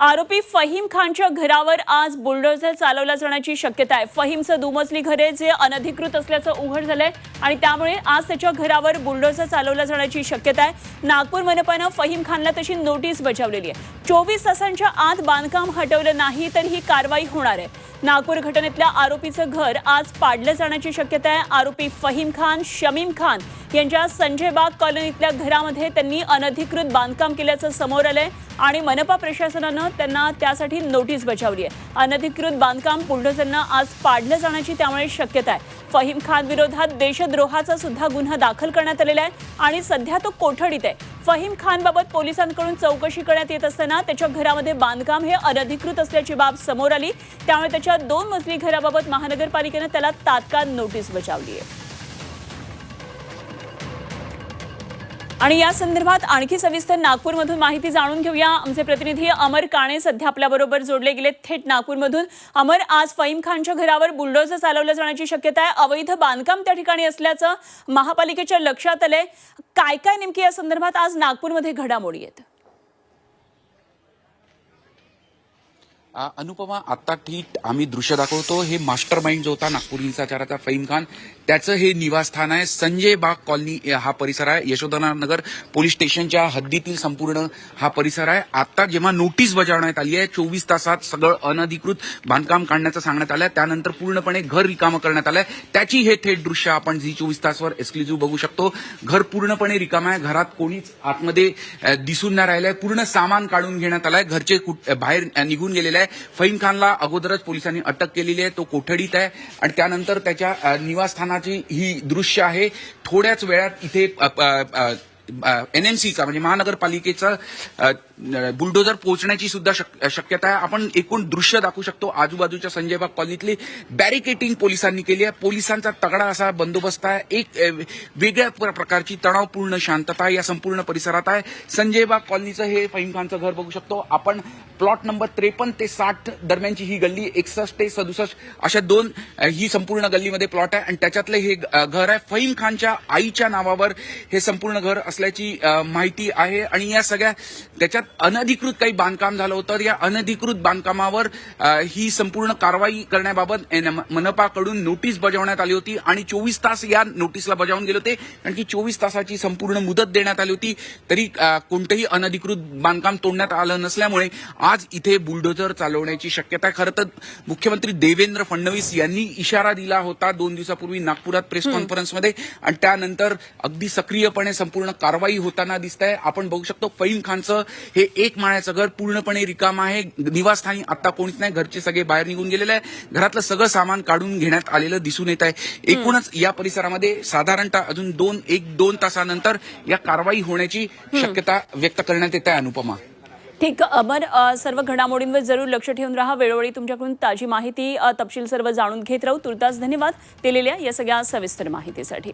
आरोपी फहीम खानच्या घरावर आज बुलडोझर चालवला जाण्याची शक्यता आहे. फहीमचं दुमजली घरे जे अनधिकृत असल्याचं उघड झालंय आणि त्यामुळे आज त्याच्या घरावर बुलडोझर चालवला जाण्याची शक्यता आहे. नागपूर मनपानं फहीम खानला तशी नोटीस बजावलेली आहे. चोवीस तासांच्या आत बांधकाम हटवलं नाही तर ही कारवाई होणार आहे. नागपूर घटनेतल्या आरोपीचं घर आज पाडलं जाण्याची शक्यता आहे. आरोपी फहीम खान शमीम खान यांच्या संजय बाग कॉलनीतल्या घरामध्ये त्यांनी अनधिकृत बांधकाम केल्याचं समोर आलंय आणि मनपा प्रशासनानं त्यांना त्यासाठी नोटीस बजावली आहे. अनधिकृत बांधकाम बुलडोझरनं आज पाडलं जाण्याची त्यामुळे शक्यता आहे. फहीम खान विरोधात देशद्रोहाचा सुद्धा गुन्हा दाखल करण्यात आलेला आहे आणि सध्या तो कोठडीत आहे. फहीम खानबाबत पोलिसांकडून चौकशी करण्यात येत असताना त्याच्या घरामध्ये बांधकाम हे अनधिकृत असल्याची बाब समोर आली. त्यामुळे त्याच्या दोन मजली घराबाबत महानगरपालिकेनं त्याला तात्काळ नोटीस बजावली आहे. आणि या संदर्भात आणखी सविस्तर नागपूरमधून माहिती जाणून घेऊया. आमचे प्रतिनिधी अमर काणे सध्या आपल्याबरोबर जोडले गेले थेट नागपूरमधून. अमर आज फहीम खानच्या घरावर बुलडोजर चालवलं जाण्याची शक्यता आहे. अवैध बांधकाम त्या ठिकाणी असल्याचं महापालिकेच्या लक्षात आलंय. काय काय नेमकी या संदर्भात आज नागपूरमध्ये घडामोडी आहेत? अनुपमा आत्ता ठीक आम्ही दृश्य दाखवतो. हे मास्टर माइंड जो होता नागपूर हिंसाचाराचा फहीम खान त्याचं हे निवासस्थान आहे. संजय बाग कॉलनी हा परिसर आहे. यशोधना नगर पोलीस स्टेशनच्या हद्दीतील संपूर्ण हा परिसर आहे. आता जेव्हा नोटीस बजावण्यात आली आहे चोवीस तासात सगळं अनधिकृत बांधकाम काढण्याचं सांगण्यात आलं त्यानंतर पूर्णपणे घर रिकामं करण्यात आलंय. त्याची हे थेट दृश्य आपण झी चोवीस तासवर एक्सक्लुझिव्ह बघू शकतो. घर पूर्णपणे रिकाम आहे. घरात कोणीच आतमध्ये दिसून नाही राहिलंय. पूर्ण सामान काढून घेण्यात आलंय. घरचे कुठ- बाहेर निघून गेलेले आहे. फहीम खानला अगोदरच पोलिसांनी अटक केलेली आहे. तो कोठडीत आहे. आणि त्यानंतर त्याच्या निवासस्थानात निवासस्थानाची ही दृश्य आहे. थोड्याच वेळात इथे एनएमसीचा म्हणजे महानगरपालिकेचा बुलडोजर पोहोचण्याची सुद्धा शक- शक्यता आहे. आपण एकूण दृश्य दाखवू शकतो. आजूबाजूच्या संजय बाग कॉलनीतली बॅरिकेटिंग पोलिसांनी केली आहे. पोलिसांचा तगडा असा बंदोबस्त आहे. एक वेगळ्या प्रकारची तणावपूर्ण शांतता या संपूर्ण परिसरात आहे. संजय बाग कॉलनीचं हे फहीम खानचं घर बघू शकतो. आपण प्लॉट नंबर त्रेपन्न ते साठ दरम्यानची ही गल्ली एकसष्ट ते सदुसष्ट अशा दोन ही संपूर्ण गल्लीमध्ये प्लॉट आहे. आणि त्याच्यातलं हे घर आहे फहीम खानच्या आईच्या नावावर हे संपूर्ण घर असल्याची माहिती आहे. आणि या सगळ्या त्याच्यात अनधिकृत काही बांधकाम झालं होतं. या अनधिकृत बांधकामावर ही संपूर्ण कारवाई करण्याबाबत मनपाकडून नोटीस बजावण्यात आली होती. आणि चोवीस तास या नोटीसला बजावून गेले होते. कारण की चोवीस तासाची संपूर्ण मुदत देण्यात आली होती. तरी कोणतंही अनधिकृत बांधकाम तोडण्यात आलं नसल्यामुळे आज इथे बुलडोझर चालवण्याची शक्यता खरं तर मुख्यमंत्री देवेंद्र फडणवीस यांनी इशारा दिला होता दोन दिवसापूर्वी नागपुरात प्रेस कॉन्फरन्समध्ये. आणि त्यानंतर अगदी सक्रियपणे संपूर्ण कारवाई होताना दिसत आहे आपण बघू शकतो फहीम खानचं हे एक माळ्याचं घर पूर्णपणे रिकाम आहे. निवासस्थानी आता कोणीच नाही. घरचे सगळे बाहेर निघून गेलेले आहे. घरातलं सगळं सामान काढून घेण्यात आलेलं दिसून येत आहे. एकूणच या परिसरामध्ये साधारणतः अजून दोन एक दोन तासानंतर या कारवाई होण्याची शक्यता व्यक्त करण्यात येत आहे अनुपमा. ठीक अमर सर्व घडामोडींवर जरूर लक्ष ठेवून राहा. वेळोवेळी तुमच्याकडून ताजी माहिती तपशील सर्व जाणून घेत राहू. तुर्तास धन्यवाद दिलेल्या या सगळ्या सविस्तर माहितीसाठी.